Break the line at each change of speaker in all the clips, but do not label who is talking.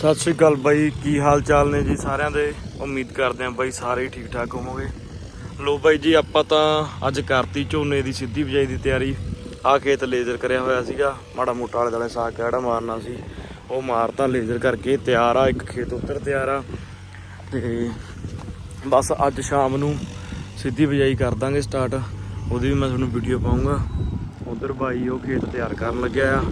ਸਤਿ ਸ਼੍ਰੀ ਅਕਾਲ ਬਾਈ, ਕੀ ਹਾਲ ਚਾਲ ਨੇ ਜੀ ਸਾਰਿਆਂ ਦੇ? ਉਮੀਦ ਕਰਦੇ ਆਂ ਬਾਈ ਸਾਰੇ ਹੀ ਠੀਕ ਠਾਕ ਹੋਵੋਗੇ। ਲੋ ਬਾਈ ਜੀ, ਆਪਾਂ ਤਾਂ ਅੱਜ ਕਰਤੀ ਝੋਨੇ ਦੀ ਸਿੱਧੀ ਬਿਜਾਈ ਦੀ ਤਿਆਰੀ। ਆ ਖੇਤ ਲੇਜ਼ਰ ਕਰਿਆ ਹੋਇਆ ਸੀਗਾ। ਮਾੜਾ ਮੋਟਾ ਵਾਲੇ ਦਾਲੇ ਸਾਗ ਕਿਹੜਾ ਮਾਰਨਾ ਸੀ। ਉਹ ਮਾਰਤਾ ਲੇਜ਼ਰ ਕਰਕੇ ਤਿਆਰ ਆ, ਇੱਕ ਖੇਤ ਉੱਤਰ ਤਿਆਰ ਆ। ਤੇ ਬਸ ਅੱਜ ਸ਼ਾਮ ਨੂੰ ਸਿੱਧੀ ਬਿਜਾਈ ਕਰ ਦਾਂਗੇ ਸਟਾਰਟ। ਉਹਦੀ ਵੀ ਮੈਂ ਤੁਹਾਨੂੰ ਵੀਡੀਓ ਪਾਉਂਗਾ ਉਧਰ ਬਾਈ ਉਹ ਖੇਤ ਤਿਆਰ ਕਰਨ ਲੱਗਿਆ ਆ।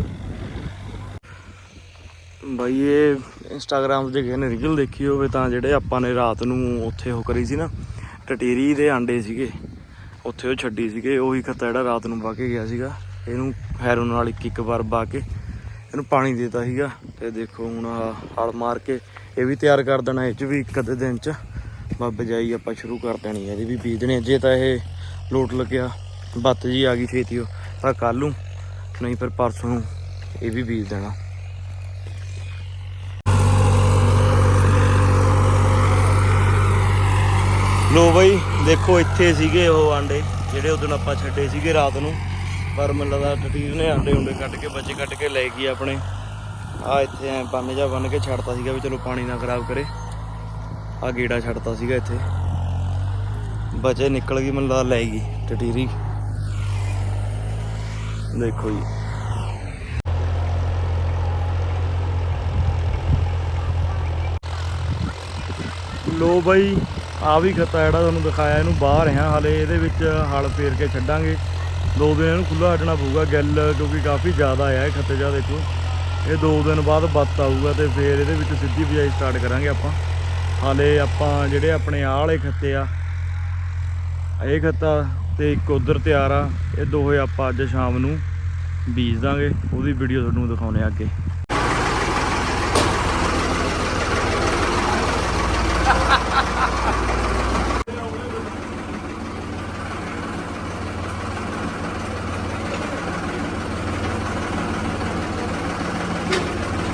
ਬਾਈ ਇਹ ਇੰਸਟਾਗ੍ਰਾਮ ਤੇ ਕਿਸੇ ਨੇ ਰੀਲ ਦੇਖੀ ਹੋਵੇ ਤਾਂ ਜਿਹੜੇ ਆਪਾਂ ਨੇ ਰਾਤ ਨੂੰ ਉੱਥੇ ਉਹ ਕਰੀ ਸੀ ਨਾ, ਟਟੀਰੀ ਦੇ ਆਂਡੇ ਸੀਗੇ, ਉੱਥੇ ਉਹ ਛੱਡੀ ਸੀਗੇ, ਉਹੀ ਖੱਤਾ ਜਿਹੜਾ ਰਾਤ ਨੂੰ ਵਾ ਕੇ ਗਿਆ ਸੀਗਾ। ਇਹਨੂੰ ਹੈਰੋਨ ਨਾਲ ਇੱਕ ਇੱਕ ਵਾਰ ਵਾ ਕੇ ਇਹਨੂੰ ਪਾਣੀ ਦੇਤਾ ਸੀਗਾ ਤੇ ਦੇਖੋ ਹੁਣ ਆਹ ਹਲ ਮਾਰ ਕੇ ਇਹ ਵੀ ਤਿਆਰ ਕਰ ਦੇਣਾ ਇਹ ਚ ਵੀ ਇੱਕ ਅੱਧੇ ਦਿਨ ਚ। ਬੱਬ ਜਾਈ ਆਪਾਂ ਸ਼ੁਰੂ ਕਰ ਦੇਣੀ ਹੈ, ਇਹਦੀ ਵੀ ਬੀਜ ਦੇਣੀ ਜੇ ਤਾਂ ਇਹ ਲੋਟ ਲੱਗਿਆ, ਬੱਤ ਜੀ ਆ ਗਈ ਛੇਤੀ ਉਹ, ਤਾਂ ਕੱਲ ਨੂੰ, ਨਹੀਂ ਫਿਰ ਪਰਸੋਂ ਨੂੰ ਇਹ ਵੀ ਬੀਜ ਦੇਣਾ। ਲੋ ਬਈ, ਦੇਖੋ ਇੱਥੇ ਸੀਗੇ ਉਹ ਆਂਡੇ, ਜਿਹੜੇ ਉਦੋਂ ਆਪਾਂ ਛੱਡੇ ਸੀਗੇ ਰਾਤ ਨੂੰ। ਪਰ ਮੈਨੂੰ ਲੱਗਦਾ ਟਟੀਰ ਨੇ ਆਂਡੇ ਉਂਡੇ ਕੱਢ ਕੇ, ਬੱਚੇ ਕੱਢ ਕੇ ਲੈ ਗਈ ਆਪਣੇ। ਆ ਇੱਥੇ ਐ ਬੰਨ ਜਾ ਬੰਨ ਕੇ ਛੱਡਤਾ ਸੀਗਾ ਵੀ ਚਲੋ ਪਾਣੀ ਨਾ ਖਰਾਬ ਕਰੇ। ਆ ਗੇੜਾ ਛੱਡਤਾ ਸੀਗਾ ਇੱਥੇ। ਬੱਚੇ ਨਿਕਲ ਗਈ, ਮੈਨੂੰ ਲੱਗਦਾ ਲੈ ਗਈ ਟਟੀਰੀ ਦੇਖੋ ਜੀ। ਲੋ ਬਾਈ ਆ ਵੀ ਖੱਤਾ ਜਿਹੜਾ ਤੁਹਾਨੂੰ ਦਿਖਾਇਆ, ਇਹਨੂੰ ਬਾਹਰ ਹਾਂ ਹਾਲੇ, ਇਹਦੇ ਵਿੱਚ ਹਲ ਫੇਰ ਕੇ ਛੱਡਾਂਗੇ। ਦੋ ਦਿਨ ਇਹਨੂੰ ਖੁੱਲਾ ਛੱਡਣਾ ਪਊਗਾ, ਗਿੱਲ, ਕਿਉਂਕਿ ਕਾਫੀ ਜ਼ਿਆਦਾ ਆ ਇਹ ਖੱਤੇ ਜਾ ਦੇਖੋ ਇਹ ਦੋ ਦਿਨ ਬਾਅਦ ਬੱਤ ਆਊਗਾ ਤੇ ਫੇਰ ਇਹਦੇ ਵਿੱਚ ਸਿੱਧੀ ਬਿਜਾਈ ਸਟਾਰਟ ਕਰਾਂਗੇ ਆਪਾਂ। ਹਾਲੇ ਆਪਾਂ ਜਿਹੜੇ ਆਪਣੇ ਆਹ ਵਾਲੇ ਖੱਤੇ ਆ, ਇਹ ਖੱਤਾ ਤੇ ਇੱਕ ਉਧਰ ਤਿਆਰ ਆ। ਇਹ ਦੋਹੇ ਆਪਾਂ ਅੱਜ ਸ਼ਾਮ ਨੂੰ ਬੀਜ ਦਾਂਗੇ। ਉਹਦੀ ਵੀਡੀਓ ਤੁਹਾਨੂੰ ਦਿਖਾਉਣੇ ਆ ਅੱਗੇ।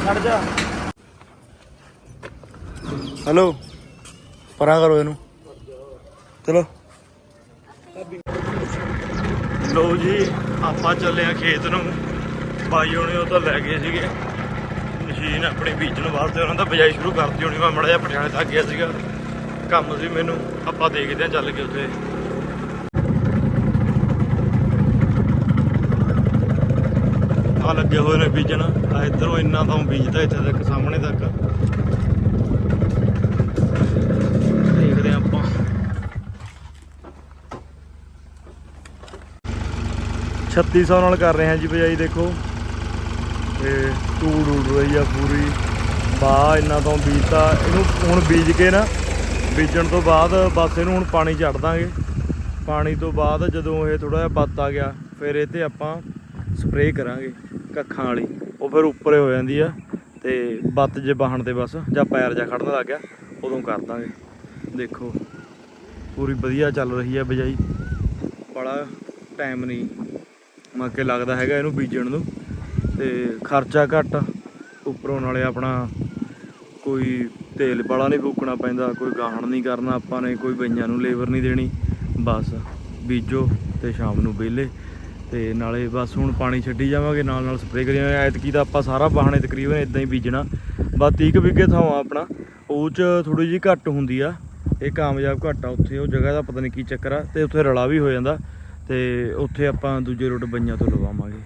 ਛੱਡ ਜਾ। ਹੈਲੋ ਪਰਾਂ ਕਰੋ ਇਹਨੂੰ। ਚਲੋ। ਲੋ ਜੀ ਆਪਾਂ ਚੱਲੇ ਆ ਖੇਤ ਨੂੰ। ਬਾਈ ਹੋਣੇ ਉਹ ਤਾਂ ਲੈ ਗਏ ਸੀਗੇ। ਮਸ਼ੀਨ ਆਪਣੀ ਬੀਜਣ ਵਾਸਤੇ ਉਹਨਾਂ ਦਾ ਬਜਾਈ ਸ਼ੁਰੂ ਕਰਤੀ ਹੋਣੀ। ਮੈਂ ਮੜਾ ਜਿਹਾ ਪਟਿਆਲੇ ਤੱਕ ਗਿਆ ਸੀਗਾ। ਕੰਮ ਸੀ ਮੈਨੂੰ। ਆਪਾਂ ਦੇਖਦੇ ਆ ਚੱਲ ਕੇ ਉੱਥੇ। ਆ ਲੱਗੇ ਹੋਏ ਨੇ ਬੀਜਣ ਆ ਇਧਰੋਂ ਇੰਨਾ ਤਾਂ ਬੀਜਦਾ ਇੱਥੇ ਤੱਕ, ਸਾਹਮਣੇ ਤੱਕ। ਦੇਖਦੇ ਹਾਂ ਆਪਾਂ। ਛੱਤੀ ਸੌ ਨਾਲ ਕਰ ਰਹੇ ਹਾਂ ਜੀ ਬਜਾਈ, ਦੇਖੋ। ਤੇ ਧੂੜ ਉੜ ਰਹੀ ਆ ਪੂਰੀ। ਬਾ ਇੰਨਾ ਤੋਂ ਬੀਜਤਾ। ਇਹਨੂੰ ਹੁਣ ਬੀਜ ਕੇ ਨਾ, ਬੀਜਣ ਤੋਂ ਬਾਅਦ ਬਸ ਇਹਨੂੰ ਹੁਣ ਪਾਣੀ ਛੱਡ ਦਾਂਗੇ। ਪਾਣੀ ਤੋਂ ਬਾਅਦ ਜਦੋਂ ਇਹ ਥੋੜਾ ਜਿਹਾ ਬੱਤ ਆ ਗਿਆ, ਫਿਰ ਇਹ ਤੇ ਆਪਾਂ ਸਪਰੇਅ ਕਰਾਂਗੇ ਕੱਖਾਂ ਵਾਲੀ। ਉਹ ਫਿਰ ਉੱਪਰੇ ਹੋ ਜਾਂਦੀ ਆ ਤੇ ਬੱਤ ਜੇ ਬਾਹਣ ਤੇ ਬਸ, ਜਾਂ ਪੈਰ ਜਾਂ ਖੜਨ ਲੱਗ ਗਿਆ, ਉਦੋਂ ਕਰ ਦਾਂਗੇ। ਦੇਖੋ, ਪੂਰੀ ਵਧੀਆ ਚੱਲ ਰਹੀ ਹੈ ਬਜਾਈ। ਬੜਾ ਟਾਈਮ ਨਹੀਂ ਮੱਕੇ ਲੱਗਦਾ ਹੈਗਾ ਇਹਨੂੰ ਬੀਜਣ ਨੂੰ। ਤੇ ਖਰਚਾ ਘੱਟ, ਉੱਪਰੋਂ ਨਾਲੇ ਆਪਣਾ ਕੋਈ ਤੇਲ ਵਾਲਾ ਨਹੀਂ ਫੂਕਣਾ ਪੈਂਦਾ, ਕੋਈ ਗਾਹਣ ਨਹੀਂ ਕਰਨਾ ਆਪਾਂ ਨੇ, ਕੋਈ ਬਈਆਂ ਨੂੰ ਲੇਬਰ ਨਹੀਂ ਦੇਣੀ। ਬਸ ਬੀਜੋ ਤੇ ਸ਼ਾਮ ਨੂੰ ਵਿਹਲੇ। ਤੇ ਨਾਲੇ ਬਸ ਹੁਣ ਪਾਣੀ ਛੱਡੀ ਜਾਵਾਂਗੇ, ਨਾਲ ਨਾਲ ਸਪਰੇਅ ਕਰੀ ਜਾਵਾਂਗੇ ਐਤਕੀ ਤਾਂ ਆਪਾਂ ਸਾਰਾ ਬਾਹਣੇ ਤਕਰੀਬਨ ਇਦਾਂ ਹੀ ਬੀਜਣਾ। ਬਸ 30 ਕੁ ਵਿਗੇ ਥਾਂ ਆਪਣਾ। ਉਹ ਚ ਥੋੜੀ ਜਿਹੀ ਘੱਟ ਹੁੰਦੀ ਆ। ਇਹ ਕਾਮਯਾਬ ਘੱਟ ਆ ਉੱਥੇ, ਉਹ ਜਗ੍ਹਾ ਦਾ ਪਤਾ ਨਹੀਂ ਕੀ ਚੱਕਰ ਆ। ਤੇ ਉੱਥੇ ਰਲਾ ਵੀ ਹੋ ਜਾਂਦਾ। ਤੇ ਉੱਥੇ ਆਪਾਂ ਦੂਜੇ ਰੋਡ ਬਈਆਂ ਤੋਂ ਲਵਾਵਾਂਗੇ।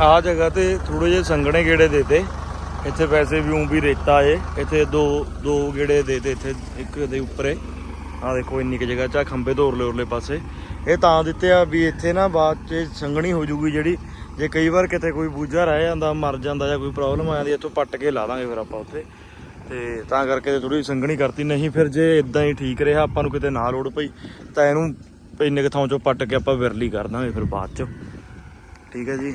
ਆ ਜਗ੍ਹਾ ਤੇ ਥੋੜੇ ਜਿਹੇ ਸੰਘਣੇ ਗੇੜੇ ਦੇਤੇ ਇੱਥੇ ਵੈਸੇ ਵੀ ਉਂ ਵੀ ਰੇਤਾ ਏ। ਇੱਥੇ ਦੋ ਦੋ ਗੇੜੇ ਦੇਤੇ ਇੱਥੇ, ਇੱਕ ਦੇ ਉੱਪਰੇ ਆ ਦੇਖੋ, ਇੰਨੀ ਕਿ ਜਗ੍ਹਾ ਚ ਆਹ ਖੰਭੇ ਤੋਂ ਉਰਲੇ ਉਰਲੇ ਪਾਸੇ। ਇਹ ਤਾਂ ਦਿੱਤੇ ਆ ਵੀ ਇੱਥੇ ਨਾ ਬਾਅਦ ਚ ਸੰਘਣੀ ਹੋ ਜੂਗੀ ਜਿਹੜੀ। ਜੇ ਕਈ ਵਾਰ ਕਿਤੇ ਕੋਈ ਬੂਝਾ ਰਹਿ ਜਾਂਦਾ, ਮਰ ਜਾਂਦਾ ਜਾਂ ਕੋਈ ਪ੍ਰੋਬਲਮ ਆ ਜਾਂਦੀ, ਇੱਥੋਂ ਪੱਟ ਕੇ ਲਾ ਦਾਂਗੇ ਫਿਰ ਆਪਾਂ ਉੱਥੇ। ਤੇ ਤਾਂ ਕਰਕੇ ਥੋੜੀ ਸੰਘਣੀ ਕਰਤੀ, ਨਹੀਂ ਫਿਰ ਜੇ ਇਦਾਂ ਹੀ ਠੀਕ ਰਿਹਾ, ਆਪਾਂ ਨੂੰ ਕਿਤੇ ਨਾ ਲੋੜ ਪਈ, ਤਾਂ ਇਹਨੂੰ ਇੰਨੇ ਕੁ ਥਾਂ ਚੋਂ ਪੱਟ ਕੇ ਆਪਾਂ ਵਿਰਲੀ ਕਰ ਦਾਂਗੇ ਫਿਰ ਬਾਅਦ ਚ। ਠੀਕ ਹੈ ਜੀ?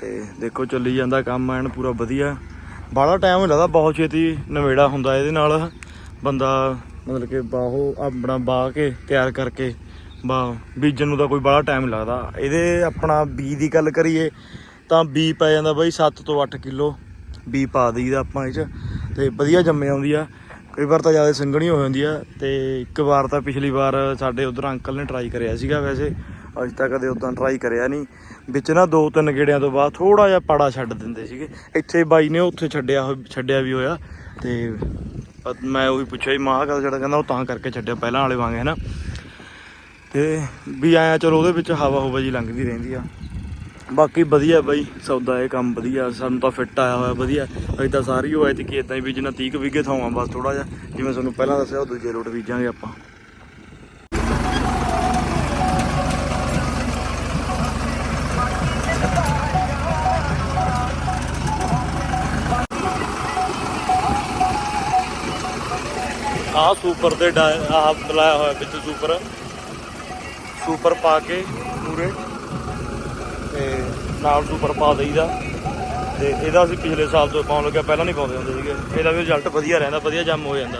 ਤੇ ਦੇਖੋ, ਚੱਲੀ ਜਾਂਦਾ ਕੰਮ, ਐਨ ਪੂਰਾ ਵਧੀਆ। ਬਾਹਲਾ ਟਾਈਮ ਲੱਗਦਾ, ਬਹੁਤ ਛੇਤੀ ਨਵੇੜਾ ਹੁੰਦਾ ਇਹਦੇ ਨਾਲ। ਬੰਦਾ ਮਤਲਬ ਕਿ ਬਾਹੋ ਆਪਣਾ ਬਾਹ ਕੇ ਤਿਆਰ ਕਰਕੇ ਬਾ ਬੀਜਣ ਨੂੰ ਤਾਂ ਕੋਈ ਬਾਹਲਾ ਟਾਈਮ ਲੱਗਦਾ। ਇਹਦੇ ਆਪਣਾ ਬੀ ਦੀ ਗੱਲ ਕਰੀਏ ਤਾਂ ਬੀ ਪੈ ਜਾਂਦਾ ਬਾਈ 7 ਤੋਂ 8 ਕਿਲੋ। ਬੀ ਪਾ ਦਈਦਾ ਆਪਾਂ ਇਹ ਚ ਤੇ ਵਧੀਆ ਜੰਮੇ ਆਉਂਦੀ ਆ। ਕਈ ਵਾਰ ਤਾਂ ਜ਼ਿਆਦਾ ਸੰਘਣੀ ਹੋ ਜਾਂਦੀ ਆ ਤੇ ਇੱਕ ਵਾਰ ਤਾਂ ਪਿਛਲੀ ਵਾਰ ਸਾਡੇ ਉਧਰ ਅੰਕਲ ਨੇ ਟਰਾਈ ਕਰਿਆ ਸੀਗਾ ਵੈਸੇ। ਅੱਜ ਤੱਕ ਕਦੇ ਉਦਾਂ ਟਰਾਈ ਕਰਿਆ ਨਹੀਂ ਵਿੱਚ ਨਾ ਦੋ ਤਿੰਨ ਗੇੜਿਆਂ ਤੋਂ ਬਾਅਦ ਥੋੜਾ ਜਿਹਾ ਪਾੜਾ ਛੱਡ ਦਿੰਦੇ ਸੀਗੇ। ਇੱਥੇ ਬਾਈ ਨੇ ਉੱਥੇ ਛੱਡਿਆ ਹੋਇਆ- ਛੱਡਿਆ ਵੀ ਹੋਇਆ। ਤੇ ਮੈਂ ਉਹੀ ਪੁੱਛਿਆ ਜੀ ਮਾਂ ਕਦ ਜਿਹੜਾ ਕਹਿੰਦਾ ਉਹ ਤਾਂ ਕਰਕੇ ਛੱਡਿਆ, ਪਹਿਲਾਂ ਵਾਲੇ ਵਾਂਗੇ ਹਨਾ ਤੇ ਵੀ ਆਇਆ ਚਲੋ ਉਹਦੇ ਵਿੱਚ ਹਵਾ ਹੁਵਾ ਜੀ ਲੰਘਦੀ ਰਹਿੰਦੀ ਆ। ਬਾਕੀ ਵਧੀਆ ਬਾਈ ਸੌਦਾ ਇਹ ਕੰਮ ਵਧੀਆ, ਸਾਨੂੰ ਤਾਂ ਫਿੱਟ ਆਇਆ ਹੋਇਆ ਵਧੀਆ। ਅਸੀਂ ਤਾਂ ਸਾਰੀ ਉਹ ਐਤੀ ਕਿ ਇਦਾਂ ਹੀ ਬੀਜਣਾ 30 ਕੁ ਵਿਗੇ ਥਾਵਾਂ ਬਸ ਥੋੜਾ ਜਿਹਾ, ਜਿਵੇਂ ਤੁਹਾਨੂੰ ਪਹਿਲਾਂ ਦੱਸਿਆ, ਉਹ ਦੂਜੇ ਰੋਟ ਬੀਜਾਂਗੇ ਆਪਾਂ। ਆਹ ਸੁਪਰ ਤੇ ਡਾ- ਆਹ ਬਲਾਇਆ ਹੋਇਆ ਵਿੱਚ ਸੁਪਰ। ਸੁਪਰ ਪਾ ਕੇ ਪੂਰੇ ਤੇ ਨਾਲ ਸੁਪਰ ਪਾ ਦਈਦਾ। ਤੇ ਇਹਦਾ ਅਸੀਂ ਪਿਛਲੇ ਸਾਲ ਤੋਂ ਪਾਉਣ ਲੱਗਿਆ, ਪਹਿਲਾਂ ਨਹੀਂ ਪਾਉਂਦੇ ਹੁੰਦੇ ਸੀਗੇ। ਇਹਦਾ ਵੀ ਰਿਜ਼ਲਟ ਵਧੀਆ ਰਹਿੰਦਾ, ਵਧੀਆ ਜੰਮ ਹੋ ਜਾਂਦਾ।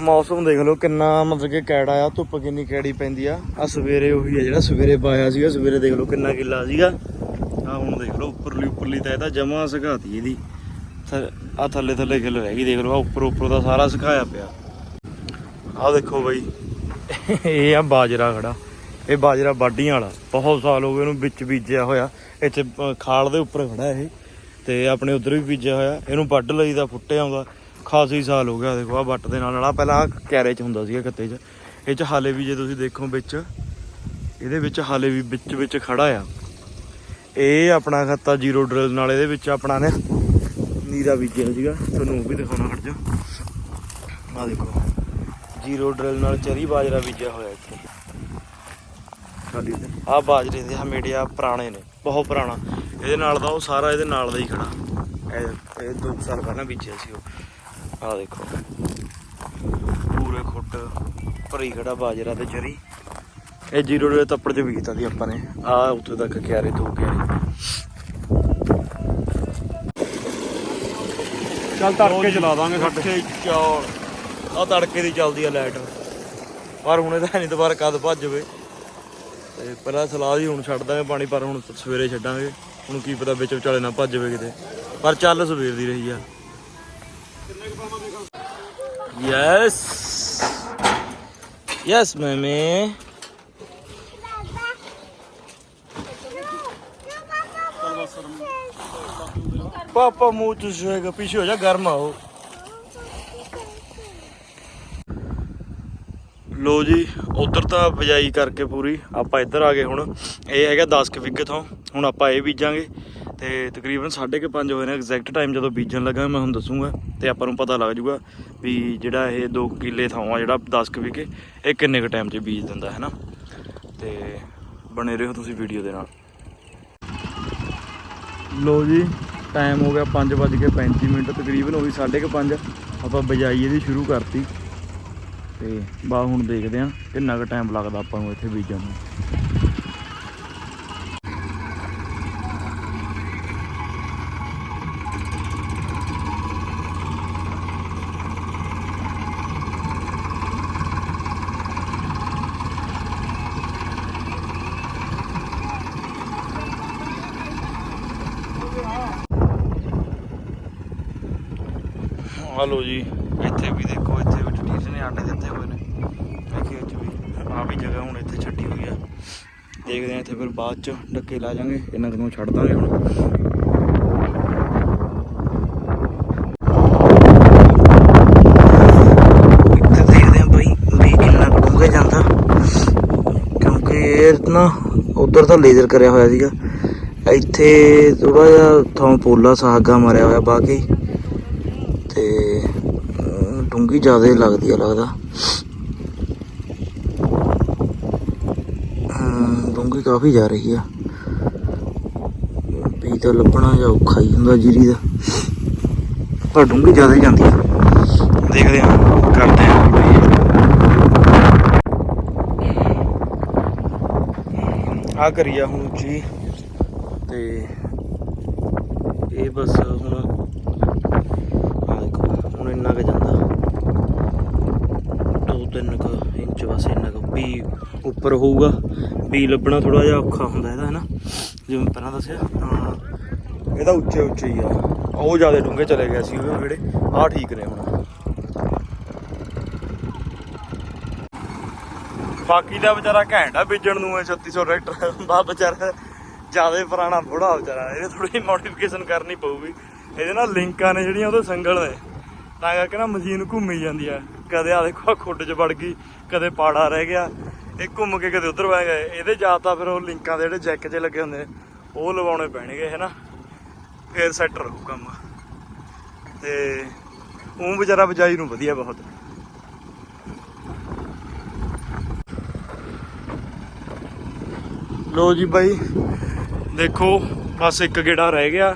ਮੌਸਮ ਦੇਖ ਲਓ ਕਿੰਨਾ ਮਤਲਬ ਕਿ ਕੈੜਾ ਆ, ਧੁੱਪ ਕਿੰਨੀ ਕੈੜੀ ਪੈਂਦੀ ਆ। ਆ ਸਵੇਰੇ ਉਹੀ ਆ ਜਿਹੜਾ ਸਵੇਰੇ ਪਾਇਆ ਸੀਗਾ, ਸਵੇਰੇ ਦੇਖ ਲਓ ਕਿੰਨਾ ਗਿੱਲਾ ਸੀਗਾ। ਲਓ ਉੱਪਰਲੀ ਤਾਂ ਇਹਦਾ ਜਮਾ ਸੁਕਾਤੀ ਇਹਦੀ। ਆ ਥੱਲੇ ਥੱਲੇ ਖਿਲ ਰਹਿ ਗਈ ਦੇਖ ਲਓ ਆਹ ਉੱਪਰ ਉੱਪਰ ਦਾ ਸਾਰਾ ਸੁਕਾਇਆ ਪਿਆ। ਆ ਦੇਖੋ ਬਈ ਇਹ ਆ ਬਾਜਰਾ ਖੜਾ। ਇਹ ਬਾਜਰਾ ਬਾਡੀਆਂ ਵਾਲਾ। ਬਹੁਤ ਸਾਲ ਹੋ ਗਏ ਇਹਨੂੰ ਵਿੱਚ ਬੀਜਿਆ ਹੋਇਆ। ਇੱਥੇ ਅ, ਖਾਲ ਦੇ ਉੱਪਰ ਖੜਾ ਇਹ। ਤੇ ਆਪਣੇ ਉਧਰ ਵੀ ਬੀਜਿਆ ਹੋਇਆ। ਇਹਨੂੰ ਵੱਢ ਲਈਦਾ ਫੁੱਟੇ ਆਉਂਦਾ। ਖਾਸੀ ਸਾਲ ਹੋ ਗਿਆ ਦੇਖੋ ਆ ਵੱਟ ਦੇ ਨਾਲ। ਨਾਲ ਪਹਿਲਾਂ ਆਹ ਕੈਰੇ ਚ ਹੁੰਦਾ ਸੀਗਾ ਕੱਤੇ ਚ। ਇਹ ਚ ਹਾਲੇ ਵੀ ਜੇ ਤੁਸੀਂ ਦੇਖੋ ਵਿੱਚ ਇਹਦੇ ਵਿੱਚ ਹਾਲੇ ਵੀ ਵਿੱਚ ਵਿੱਚ ਖੜਾ ਆ। ਇਹ ਆਪਣਾ ਖੱਤਾ ਜ਼ੀਰੋ ਡਰਿਲ ਨਾਲ ਇਹਦੇ ਵਿੱਚ ਆਪਣਾ ਨੇ ਨੀਰਾ ਬੀਜਿਆ ਸੀਗਾ। ਤੁਹਾਨੂੰ ਉਹ ਵੀ ਦਿਖਾਉਣਾ ਖੜ ਜਾ। ਆ ਦੇਖੋ। ਜ਼ੀਰੋ ਡਰਿਲ ਨਾਲ ਚਰੀ ਬਾਜਰਾ ਬੀਜਿਆ ਹੋਇਆ ਇੱਥੇ। ਖਾਲੀ ਆ ਬਾਜਰੇ ਦੇ ਹਮੇੜਿਆ ਪੁਰਾਣੇ ਨੇ, ਬਹੁਤ ਪੁਰਾਣਾ। ਇਹਦੇ ਨਾਲ ਦਾ ਉਹ ਸਾਰਾ ਇਹਦੇ ਨਾਲ ਦਾ ਹੀ ਖੜਾ। ਇਹ ਇਹ ਦੋ ਕੁ ਸਾਲ ਪਹਿਲਾਂ ਬੀਜਿਆ ਸੀ ਉਹ। ਆ ਦੇਖੋ। ਪੂਰੇ ਖੁੱਟ ਭਰੀ ਖੜਾ ਬਾਜਰਾ ਤੇ ਚਰੀ। ਇਹ ਜ਼ੀਰੋ ਦੇ ਤੱਪੜ ਚ ਬੀਜਤਾ ਸੀ ਆਪਾਂ ਨੇ। ਆ ਉੱਥੇ ਤੱਕ ਕਿਆਰੇ ਦੋ ਕਿਆਰੇ।
ਚੱਲ ਤੜਕੇ ਚਲਾ ਦਾਂਗੇ ਸਾਡੇ
ਚੌਲ। ਆ ਤੜਕੇ ਦੀ ਚੱਲਦੀ ਆ ਲਾਈਟ। ਪਰ ਹੁਣ ਇਹਦਾ ਨਹੀਂ ਦੁਬਾਰਾ ਕਦ ਭੱਜ ਜਵੇ ਤੇ ਪਹਿਲਾਂ ਸਲਾਹ ਦੀ ਹੁਣ ਛੱਡ ਦਾਂਗੇ ਪਾਣੀ ਪਰ ਹੁਣ ਸਵੇਰੇ ਛੱਡਾਂਗੇ। ਹੁਣ ਕੀ ਪਤਾ ਵਿੱਚ ਵਿਚਾਲੇ ਨਾ ਭੱਜ ਜਵੇ ਕਿਤੇ। ਪਰ ਚੱਲ ਸਵੇਰ ਦੀ ਰਹੀ ਆ। ਯੈਸ ਯੈਸ ਮੈਮੇ ਪਾਪਾ ਮੂੰਹ ਚ ਹੋਏਗਾ ਪਿੱਛੇ ਹੋ ਜਾ, ਗਰਮ ਆਓ ਲੋ ਜੀ, ਉਧਰ ਤਾਂ ਬਜਾਈ ਕਰਕੇ ਪੂਰੀ, ਆਪਾਂ ਇੱਧਰ ਆ ਗਏ ਹੁਣ। ਇਹ ਹੈਗਾ 10 ਕੁ ਵਿਗੇ ਤੋਂ, ਹੁਣ ਆਪਾਂ ਇਹ ਬੀਜਾਂਗੇ। ਤੇ ਤਕਰੀਬਨ 5:30 ਹੋਏ ਨੇ ਐਗਜ਼ੈਕਟ ਟਾਈਮ ਜਦੋਂ ਬੀਜਣ ਲੱਗਾ, ਮੈਂ ਹੁਣ ਦੱਸੂਗਾ। ਤੇ ਆਪਾਂ ਨੂੰ ਪਤਾ ਲੱਗ ਜਾਊਗਾ ਵੀ ਜਿਹੜਾ ਇਹ 2 ਕਿੱਲੇ ਥਾਂ ਆ ਜਿਹੜਾ 10 ਕੁ ਵਿਗੇ, ਇਹ ਕਿੰਨੇ ਕੁ ਟਾਈਮ 'ਚ ਬੀਜ ਦਿੰਦਾ, ਹੈ ਨਾ? ਤੇ ਬਣੇ ਰਹੋ ਤੁਸੀਂ ਵੀਡੀਓ ਦੇ ਨਾਲ। ਲੋ ਜੀ ਟਾਈਮ ਹੋ ਗਿਆ 5:35 ਮਿੰਟ, ਤਕਰੀਬਨ ਹੋ ਉਹੀ 5:30 ਆਪਾਂ ਬਜਾਈ ਇਹਦੀ ਸ਼ੁਰੂ ਕਰਤੀ। ਤੇ ਬਾ ਹੁਣ ਦੇਖਦੇ ਆ ਕਿੰਨਾ ਕੁ ਟਾਈਮ ਲੱਗਦਾ ਆਪਾਂ ਨੂੰ ਇੱਥੇ ਬੀਜਣ ਨੂੰ। ਆ ਲੋ ਜੀ। ਇੱਥੇ ਵੀ ਦੇਖੋ, ਇੱਥੇ ਵੀ ਟੀਸ ਨੇ ਆਂਡੇ ਦਿੱਤੇ ਹੋਏ ਨੇ। ਇਹ ਖੇਤ ਵੀ ਆ ਵੀ ਜਗ੍ਹਾ ਹੁਣ ਇੱਥੇ ਛੱਡੀ ਹੋਈ ਆ। ਦੇਖਦੇ ਆ ਇੱਥੇ ਫਿਰ ਬਾਅਦ ਚ ਡੱਕੇ ਲਾ ਜਾਾਂਗੇ, ਇਹਨਾਂ ਨੂੰ ਛੱਡ ਦਾਂਗੇ ਹੁਣ। ਦੇਖਦੇ ਆ ਭਾਈ ਵੀ ਕਿੰਨਾ ਡੂੰਘੇ ਜਾਂਦਾ। ਕਿਉਂਕਿ ਇਹ ਨਾ ਉਧਰ ਤਾਂ ਲੇਜ਼ਰ ਕਰਿਆ ਹੋਇਆ ਸੀਗਾ। ਇੱਥੇ ਥੋੜਾ ਜਿਹਾ ਥਾਂ ਪੋਲਾ ਸਾਗਾ ਮਾਰਿਆ ਹੋਇਆ ਬਾਕੀ। ਤੇ ਅਹ, ਜ਼ਿਆਦਾ ਲੱਗਦੀ ਆ ਲੱਗਦਾ। ਹਾਂ ਡੂੰਘੀ ਕਾਫੀ ਜਾ ਰਹੀ ਆ। ਵੀ ਤਾਂ ਲੱਭਣਾ ਜਾਂ ਔਖਾ ਹੀ ਹੁੰਦਾ ਜੀਰੀ ਦਾ। ਪਰ ਡੂੰਗੀ ਜ਼ਿਆਦਾ ਹੀ ਜਾਂਦੀ ਆ। ਦੇਖਦੇ ਆ ਕਰਦੇ ਆ। ਆ ਕਰੀਆ ਹੁਣ ਉੱਚੀ ਤੇ ਇਹ ਬਸ ਹੁਣ ਆ ਦੇਖੋ ਹੁਣ ਇੰਨਾ ਕੁ ਜਾਂਦਾ ਦੋ ਤਿੰਨ ਕੁ ਇੰਚ ਬਸ ਇੰਨਾ ਕੁ ਵੀ ਉੱਪਰ ਹੋਊਗਾ, ਵੀ ਲੱਭਣਾ ਥੋੜਾ ਜਿਹਾ ਔਖਾ ਹੁੰਦਾ ਇਹਦਾ, ਹਨਾ? ਜਿਵੇਂ ਪਹਿਲਾਂ ਦੱਸਿਆ ਹਾਂ ਇਹਦਾ ਉੱਚੇ ਉੱਚੇ ਹੀ ਆ। ਉਹ ਜ਼ਿਆਦਾ ਡੂੰਘੇ ਚਲੇ ਗਏ ਸੀ ਉਹ ਜਿਹੜੇ, ਆਹ ਠੀਕ ਨੇ ਹੁਣ। ਬਾਕੀ ਦਾ ਵਿਚਾਰਾ ਘੈਂਟ ਬੀਜਣ ਨੂੰ, ਇਹ 3600 ਟਰੈਕਟਰ ਬਾ ਵਿਚਾਰਾ ਜ਼ਿਆਦਾ ਪੁਰਾਣਾ ਬੁੜਾ ਵਿਚਾਰਾ, ਇਹਦੇ ਥੋੜੀ ਮੋਡੀਫਿਕੇਸ਼ਨ ਕਰਨੀ ਪਊਗੀ। ਇਹਦੇ ਨਾਲ ਲਿੰਕਾਂ ਨੇ ਜਿਹੜੀਆਂ, ਉਹਦੇ ਸੰਗਲ ਨੇ। ਤਾਂ ਕਰਕੇ ਨਾ ਮਸ਼ੀਨ ਘੁੰਮੀ ਜਾਂਦੀ ਆ। ਕਦੇ ਆ ਦੇਖੋ ਖੁੱਡ 'ਚ ਵੜ ਗਈ, ਕਦੇ ਪਾੜਾ ਰਹਿ ਗਿਆ। ਇਹ ਘੁੰਮ ਕੇ ਕਿਤੇ ਉਧਰ ਵਗ ਗਏ। ਇਹਦੇ ਜਾਂ ਤਾਂ ਫਿਰ ਉਹ ਲਿੰਕਾਂ ਦੇ ਜਿਹੜੇ ਜੈਕ 'ਚ ਲੱਗੇ ਹੁੰਦੇ ਨੇ ਉਹ ਲਵਾਉਣੇ ਪੈਣਗੇ ਹੈਨਾ ਫੇਰ ਸੈੱਟ ਰਹੂ ਕੰਮ। ਤੇ ਉਹ ਵਿਚਾਰਾ ਬਜਾਈ ਨੂੰ ਵਧੀਆ ਬਹੁਤ। ਲੋ ਜੀ ਬਾਈ, ਦੇਖੋ, ਬਸ ਇੱਕ ਗੇੜਾ ਰਹਿ ਗਿਆ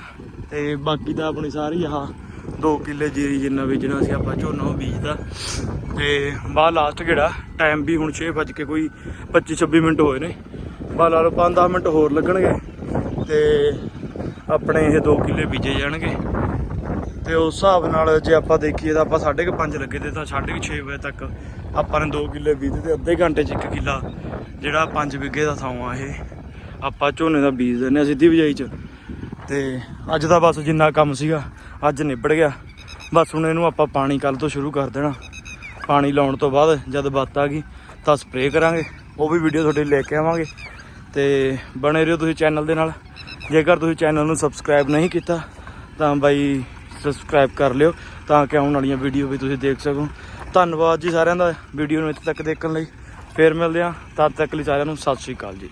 ਤੇ ਬਾਕੀ ਤਾਂ ਆਪਣੀ ਸਾਰੀ ਆਹ 2 ਕਿੱਲੇ ਜੀਰੀ ਜਿੰਨਾ ਵੇਚਣਾ ਸੀ ਆਪਾਂ ਝੋਨਾ ਉਹ ਬੀਜਦਾ ਤੇ ਬਾਅਦ ਲਾਸਟ ਗੇੜਾ ਟਾਈਮ ਵੀ ਹੁਣ 6 ਵੱਜ ਕੇ ਕੋਈ 25 26 ਮਿੰਟ ਹੋਏ ਨੇ। ਬਾਹਰ ਲਾ ਲਓ 5-10 ਮਿੰਟ ਹੋਰ ਲੱਗਣਗੇ ਤੇ ਆਪਣੇ ਇਹ 2 ਕਿੱਲੇ ਬੀਜੇ ਜਾਣਗੇ। ਤੇ ਉਸ ਹਿਸਾਬ ਨਾਲ ਜੇ ਆਪਾਂ ਦੇਖੀਏ ਤਾਂ ਆਪਾਂ 5:30 ਲੱਗੇ ਤੇ ਤਾਂ 6:30 ਵਜੇ ਤੱਕ ਆਪਾਂ ਨੇ 2 ਕਿੱਲੇ ਬੀਜ ਤੇ ਅੱਧੇ ਘੰਟੇ 'ਚ 1 ਕਿੱਲਾ ਜਿਹੜਾ 5 ਵਿਗੇ ਦਾ ਥਾਂ ਆ ਇਹ, ਆਪਾਂ ਝੋਨੇ ਦਾ ਬੀਜ ਦਿੰਨੇ ਆ ਸਿੱਧੀ ਬਿਜਾਈ 'ਚ। ਤੇ ਅੱਜ ਦਾ ਬਸ ਜਿੰਨਾ ਕੰਮ ਸੀਗਾ, ਅੱਜ ਨਿਬੜ ਗਿਆ। ਬਸ ਹੁਣ ਇਹਨੂੰ ਆਪਾਂ ਪਾਣੀ ਕੱਲ ਤੋਂ ਸ਼ੁਰੂ ਕਰ ਦੇਣਾ। ਪਾਣੀ ਲਾਉਣ ਤੋਂ ਬਾਅਦ ਜਦ ਬੱਤ ਆ ਗਈ ਤਾਂ ਸਪਰੇਅ ਕਰਾਂਗੇ। ਉਹ ਵੀ ਵੀਡੀਓ ਤੁਹਾਡੇ ਲੈ ਕੇ ਆਵਾਂਗੇ। ਤੇ ਬਣੇ ਰਹੋ ਤੁਸੀਂ ਚੈਨਲ ਦੇ ਨਾਲ। ਜੇਕਰ ਤੁਸੀਂ ਚੈਨਲ ਨੂੰ ਸਬਸਕ੍ਰਾਈਬ ਨਹੀਂ ਕੀਤਾ, ਤਾਂ ਬਾਈ ਸਬਸਕ੍ਰਾਈਬ ਕਰ ਲਿਓ ਤਾਂ ਕਿ ਆਉਣ ਵਾਲੀਆਂ ਵੀਡੀਓ ਵੀ ਤੁਸੀਂ ਦੇਖ ਸਕੋ। ਧੰਨਵਾਦ ਜੀ ਸਾਰਿਆਂ ਦਾ ਵੀਡੀਓ ਨੂੰ ਇੱਥੇ ਤੱਕ ਦੇਖਣ ਲਈ। ਫੇਰ ਮਿਲਦੇ ਹਾਂ। ਤਦ ਤੱਕ ਲਈ ਸਾਰਿਆਂ ਨੂੰ ਸਤਿ ਸ਼੍ਰੀ ਅਕਾਲ ਜੀ।